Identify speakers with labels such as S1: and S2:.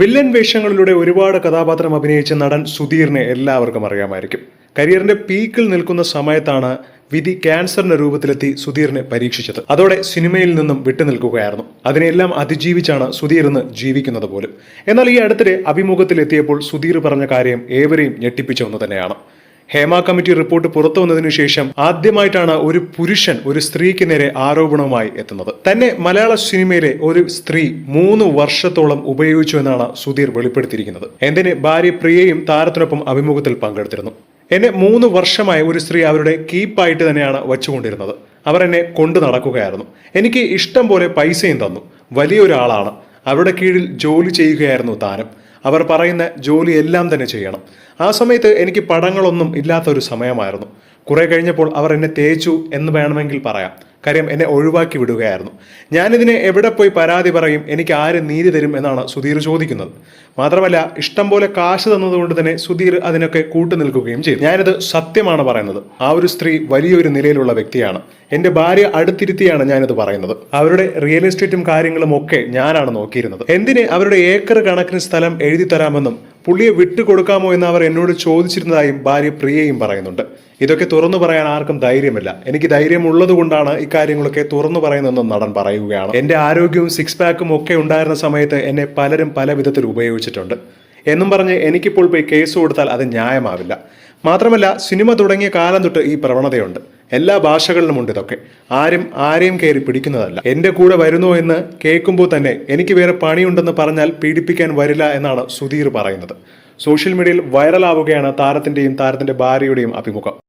S1: Villain വേഷങ്ങളിലൂടെ ഒരുപാട് കഥാപാത്രം അഭിനയിച്ച നടൻ സുധീറിനെ എല്ലാവർക്കും അറിയാമായിരിക്കും. കരിയറിന്റെ പീക്കിൽ നിൽക്കുന്ന സമയത്താണ് വിധി ക്യാൻസറിന്റെ രൂപത്തിലെത്തി സുധീറിനെ പരീക്ഷിച്ചത്. അതോടെ സിനിമയിൽ നിന്നും വിട്ടുനിൽക്കുകയായിരുന്നു. അതിനെല്ലാം അതിജീവിച്ചാണ് സുധീർ ഇന്ന് ജീവിക്കുന്നത് പോലും. എന്നാൽ ഈ അടുത്തിടെ അഭിമുഖത്തിലെത്തിയപ്പോൾ സുധീർ പറഞ്ഞ കാര്യം ഏവരെയും ഞെട്ടിപ്പിച്ച ഒന്ന് തന്നെയാണ്. ഹേമ കമ്മിറ്റി റിപ്പോർട്ട് പുറത്തു വന്നതിനു ശേഷം ആദ്യമായിട്ടാണ് ഒരു പുരുഷൻ ഒരു സ്ത്രീക്ക് നേരെ ആരോപണവുമായി എത്തുന്നത്. തന്നെ മലയാള സിനിമയിലെ ഒരു സ്ത്രീ മൂന്ന് വർഷത്തോളം ഉപയോഗിച്ചു എന്നാണ് സുധീർ വെളിപ്പെടുത്തിയിരിക്കുന്നത്. എന്തിന് ഭാര്യ പ്രിയയും താരത്തിനൊപ്പം അഭിമുഖത്തിൽ പങ്കെടുത്തിരുന്നു. എന്നെ മൂന്ന് വർഷമായി ഒരു സ്ത്രീ അവരുടെ കീപ്പായിട്ട് തന്നെയാണ് വച്ചുകൊണ്ടിരുന്നത്. അവർ എന്നെ കൊണ്ടു നടക്കുകയായിരുന്നു. എനിക്ക് ഇഷ്ടം പോലെ പൈസയും തന്നു. വലിയൊരാളാണ്. അവരുടെ കീഴിൽ ജോലി ചെയ്യുകയായിരുന്നു താരം. അവർ പറയുന്ന ജോലി എല്ലാം തന്നെ ചെയ്യണം. ആ സമയത്ത് എനിക്ക് പടങ്ങളൊന്നും ഇല്ലാത്ത ഒരു സമയമായിരുന്നു. കുറെ കഴിഞ്ഞപ്പോൾ അവർ എന്നെ തേച്ചു എന്ന് വേണമെങ്കിൽ പറയാം. കാര്യം എന്നെ ഒഴിവാക്കി വിടുകയായിരുന്നു. ഞാനിതിനെ എവിടെ പോയി പരാതി പറയും എനിക്ക് ആര് നീതി തരും എന്നാണ് സുധീർ ചോദിക്കുന്നത്. മാത്രമല്ല ഇഷ്ടം പോലെ കാശ് തന്നതുകൊണ്ട് തന്നെ സുധീർ അതിനൊക്കെ കൂട്ടുനിൽക്കുകയും ചെയ്തു. ഞാനിത് സത്യമാണ് പറയുന്നത്. ആ ഒരു സ്ത്രീ വലിയൊരു നിലയിലുള്ള വ്യക്തിയാണ്. എന്റെ ഭാര്യ അടുത്തിരുത്തിയാണ് ഞാനിത് പറയുന്നത്. അവരുടെ റിയൽ എസ്റ്റേറ്റും കാര്യങ്ങളും ഒക്കെ ഞാനാണ് നോക്കിയിരുന്നത്. എന്തിന് അവരുടെ ഏക്കർ കണക്കിന് സ്ഥലം എഴുതി തരാമെന്നും പുള്ളിയെ വിട്ടുകൊടുക്കാമോ എന്ന് അവർ എന്നോട് ചോദിച്ചിരുന്നതായും ഭാര്യ പ്രിയയും പറയുന്നുണ്ട്. ഇതൊക്കെ തുറന്നു പറയാൻ ആർക്കും ധൈര്യമില്ല. എനിക്ക് ധൈര്യമുള്ളത് കൊണ്ടാണ് ഇക്കാര്യങ്ങളൊക്കെ തുറന്നു പറയുന്നതെന്നും നടൻ പറയുകയാണ്. എന്റെ ആരോഗ്യവും സിക്സ് പാക്കും ഒക്കെ ഉണ്ടായിരുന്ന സമയത്ത് എന്നെ പലരും പല വിധത്തിൽ ഉപയോഗിച്ചിട്ടുണ്ട്. എന്നും പറഞ്ഞ് എനിക്കിപ്പോൾ പോയി കേസ് കൊടുത്താൽ അത് ന്യായമാവില്ല. മാത്രമല്ല സിനിമ തുടങ്ങിയ കാലം തൊട്ട് ഈ പ്രവണതയുണ്ട്. എല്ലാ ഭാഷകളിലും ഉണ്ട് ഇതൊക്കെ. ആരും ആരെയും കയറി പിടിക്കുന്നതല്ല. എന്റെ കൂടെ വരുന്നു എന്ന് കേൾക്കുമ്പോൾ തന്നെ എനിക്ക് വേറെ പണിയുണ്ടെന്ന് പറഞ്ഞാൽ പീഡിപ്പിക്കാൻ വരില്ല എന്നാണ് സുധീർ പറയുന്നത്. സോഷ്യൽ മീഡിയയിൽ വൈറലാവുകയാണ് താരത്തിന്റെയും താരത്തിന്റെ ഭാര്യയുടെയും അഭിമുഖം.